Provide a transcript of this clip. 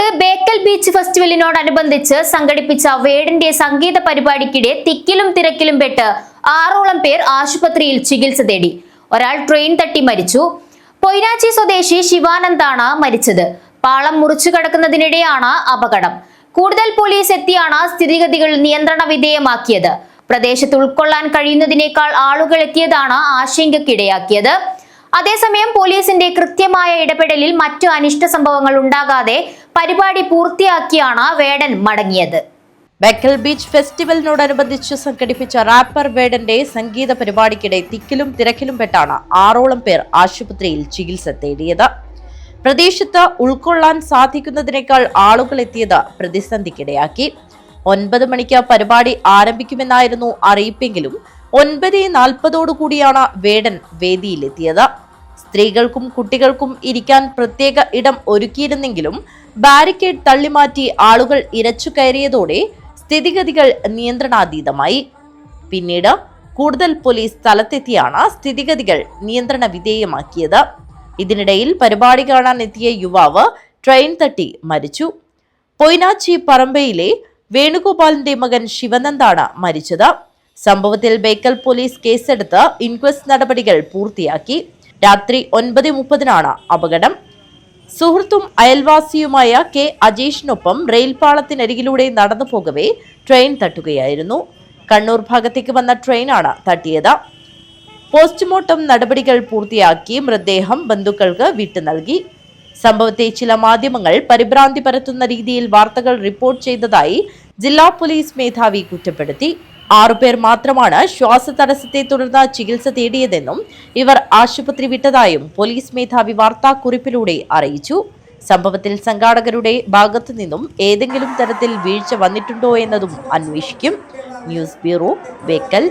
Kozhikode Bekal beach ഫെസ്റ്റിവലിനോടനുബന്ധിച്ച് സംഘടിപ്പിച്ച വേടിന്റെ സംഗീത പരിപാടിക്കിടെ തിക്കിലും തിരക്കിലും പെട്ട് ആറോളം പേർ ആശുപത്രിയിൽ ചികിത്സ തേടി. ഒരാൾ ട്രെയിൻ തട്ടി മരിച്ചു. പൊയ്നാച്ചി സ്വദേശി ശിവാനന്ദാണ് മരിച്ചത്. പാളം മുറിച്ചു കടക്കുന്നതിനിടെയാണ് അപകടം. കൂടുതൽ പോലീസ് എത്തിയാണ് സ്ഥിതിഗതികൾ നിയന്ത്രണ വിധേയമാക്കിയത്. പ്രദേശത്ത് ഉൾക്കൊള്ളാൻ കഴിയുന്നതിനേക്കാൾ ആളുകൾ എത്തിയതാണ് ആശങ്കയ്ക്കിടയാക്കിയത് അതേസമയം പോലീസിന്റെ കൃത്യമായ ഇടപെടലിൽ മറ്റു അനിഷ്ട സംഭവങ്ങൾ ഉണ്ടാകാതെ പരിപാടി പൂർത്തിയാക്കിയാണ് വേടൻ മടങ്ങിയത്. ബക്കൽ ബീച്ച് ഫെസ്റ്റിവലിനോടനുബന്ധിച്ച് സംഘടിപ്പിച്ച റാപ്പർ വേഡന്റെ സംഗീത പരിപാടിക്കിടെ തിക്കിലും തിരക്കിലും പെട്ടാണ് ആറോളം പേർ ആശുപത്രിയിൽ ചികിത്സ തേടിയത്. പ്രദേശത്ത് ഉൾക്കൊള്ളാൻ സാധിക്കുന്നതിനേക്കാൾ ആളുകൾ എത്തിയത് പ്രതിസന്ധിക്കിടയാക്കി. ഒൻപത് മണിക്ക് പരിപാടി ആരംഭിക്കുമെന്നായിരുന്നു അറിയിപ്പെങ്കിലും ഒൻപത് നാൽപ്പതോടുകൂടിയാണ് വേടൻ വേദിയിലെത്തിയത്. സ്ത്രീകൾക്കും കുട്ടികൾക്കും ഇരിക്കാൻ പ്രത്യേക ഇടം ഒരുക്കിയിരുന്നെങ്കിലും ബാരിക്കേഡ് തള്ളിമാറ്റി ആളുകൾ ഇരച്ചു കയറിയതോടെ സ്ഥിതിഗതികൾ നിയന്ത്രണാതീതമായി. പിന്നീട് കൂടുതൽ പോലീസ് സ്ഥലത്തെത്തിയാണ് സ്ഥിതിഗതികൾ നിയന്ത്രണ വിധേയമാക്കിയത്. ഇതിനിടയിൽ പരിപാടി കാണാൻ എത്തിയ യുവാവ് ട്രെയിൻ തട്ടി മരിച്ചു. പൊയ്നാച്ചി പറമ്പയിലെ വേണുഗോപാലിന്റെ മകൻ ശിവനന്ദാണ് മരിച്ചത്. സംഭവത്തിൽ ബേക്കൽ പോലീസ് കേസെടുത്ത് ഇൻക്വസ്റ്റ് നടപടികൾ പൂർത്തിയാക്കി. രാത്രി ഒൻപത് മുപ്പതിനാണ് അപകടം. സുഹൃത്തും അയൽവാസിയുമായ കെ അജീഷിനൊപ്പം റെയിൽപാളത്തിനരികിലൂടെ നടന്നു പോകവേ ട്രെയിൻ തട്ടുകയായിരുന്നു. കണ്ണൂർ ഭാഗത്തേക്ക് വന്ന ട്രെയിനാണ് തട്ടിയത്. പോസ്റ്റ്മോർട്ടം നടപടികൾ പൂർത്തിയാക്കി മൃതദേഹം ബന്ധുക്കൾക്ക് വിട്ടു നൽകി. സംഭവത്തെ ചില മാധ്യമങ്ങൾ പരിഭ്രാന്തി പരത്തുന്ന രീതിയിൽ വാർത്തകൾ റിപ്പോർട്ട് ചെയ്തതായി ജില്ലാ പോലീസ് മേധാവി കുറ്റപ്പെടുത്തി. ആറുപേർ മാത്രമാണ് ശ്വാസതടസ്സത്തെ തുടർന്ന് ചികിത്സ തേടിയതെന്നും ഇവർ ആശുപത്രി വിട്ടതായും പോലീസ് മേധാവി വാർത്താക്കുറിപ്പിലൂടെ അറിയിച്ചു. സംഭവത്തിൽ സംഘാടകരുടെ ഭാഗത്തു നിന്നും ഏതെങ്കിലും തരത്തിൽ വീഴ്ച വന്നിട്ടുണ്ടോ എന്നതും അന്വേഷിക്കും. News bureau Bekal